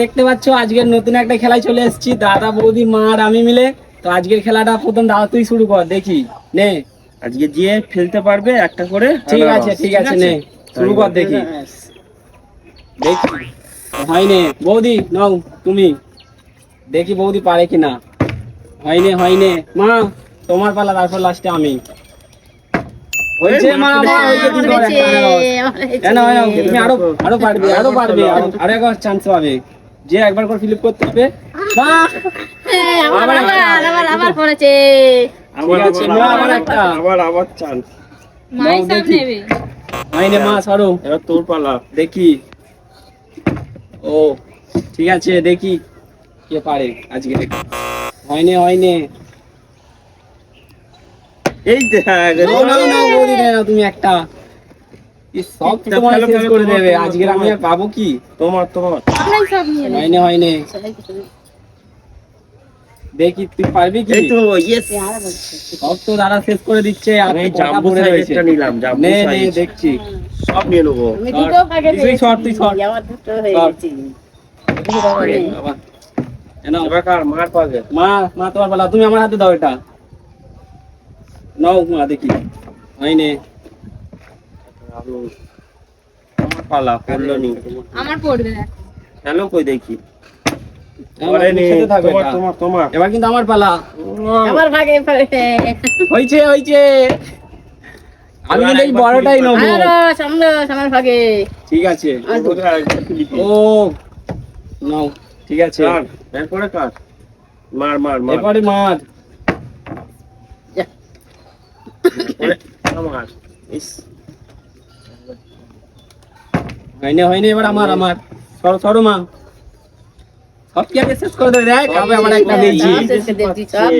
দেখতে পাচ্ছ আজকের নতুন একটা খেলায় চলে এসেছি দাদা বৌদি মা আর আমি মিলে। তো আজকের খেলাটা প্রথম দাদা তুই শুরু কর দেখি নে। আজকে যে ফেলতে পারবে একটা করে ঠিক আছে ঠিক আছে নে শুরু কর দেখি। দেখি হয়নি বৌদি নাও তুমি। দেখি বৌদি পারে কিনা। হয়নি হয়নি মা তোমার পালা তারপর লাস্টে আমি। আরও আরও পারবে আরও পারবে আরো- আরও একবার চান্স পাবে। যে একবার করে ফিলিপ করতে হবে। আবার আবার আবার আবার পড়েছে। আবার আবার, একটা। আবার আবার চান্স মাই সব নেবে। হয়নি মা সরো এবার তোর পালা। দেখি। ও ঠিক আছে দেখি কে পারে আজকে। দেখি হয়নি হয়নি। এই দেখ নাও তুমি একটা। সব তো তোমার শেষ করে দেবে। আজকে আমি আর পাবো কি? তোমার তোমার। আমরাই সব নিয়ে হয়নি হয়নি। দেখি তুই পারবি কি? তো ইয়েস সব তো দাদা শেষ করে দিচ্ছে আর আমি জাম্বু সাইজটা নিলাম জাম্বু নে নে দেখছি। সব নিয়ে নেব। আমি দুটো ভাগে তুই সর, তুই সর। আমার দুটো হয়ে গেছে বাবা, নাও। এবার কার? মার পাবে মা মা তোমার তুমি আমার হাতে দাও এটা। নাও মা দেখি। হয়নি। আমার পালা করল নি আমার পড়বে। না হ্যালো কই দেখি? এবার কিন্তু আমার পালা। আমার ভাগে হয়েছে হয়েছে আমি কিন্তু এই বড়টাই নেব। আমার ভাগে। ঠিক আছে। ও নাও। ঠিক আছে। এরপরে কার মার মার মার। এরপরে মার। আমার ইস, হয়নি হয়নি এবার আমার আমার। সরো সরো মা। সব কি আগে শেষ করে দেবে? আমার একটা দিয়েছি সব।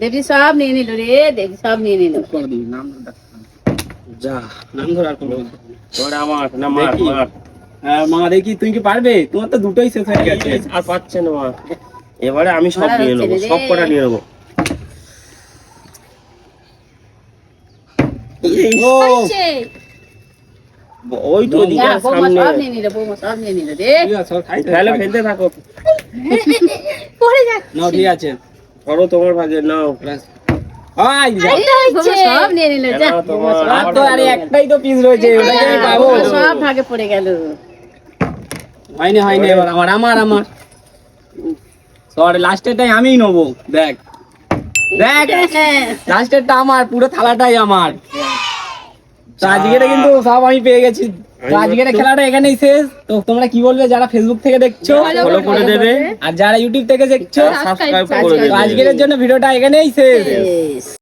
দেবজি নিয়ে নিল রে দেবজি সব নিয়ে নিল। করে দিই নাম যা নাম ধরে আর করব না। এবারে আমার না মার মার। হ্যাঁ মা দেখি তুমি কি পারবে? তোমার তো দুটোই শেষ হয়ে গেছে। আর পাচ্ছে না মা। এবারে আমি সব নিয়ে নেব সব কটা নিয়ে নেব। ও ওই তো দিকে সামনে। সব নিয়ে নিল বৌমা সব নিয়ে নিল রে। ফেলে ফেলতে থাকো। পড়ে যাচ্ছে। নাও ঠিক আছে। করো তোমার ভাগে নাও আই যা। বৌমা সব নিয়ে নিল যা। এনাও তোমার? আর তো আরে একটাই তো পিস রয়েছে আমি পাবো। সব ভাগে পড়ে গেল। হয়নি হয়নি এবার আমার আমার আমার। সরি লাস্টেরটাই আমিই নেব। দেখ। দেখ। লাস্টেরটা আমার পুরো থালাটাই আমার। তো আজকের কিন্তু সব আমি পেয়ে গেছি। তো আজকের খেলাটা এখানেই শেষ। তো তোমরা কি বলবে যারা ফেসবুক থেকে দেখছ? ফলো করে দেবে। আর যারা ইউটিউব থেকে দেখছ সাবস্ক্রাইব করে দেবে। আজকের জন্য ভিডিওটা এখানেই শেষ.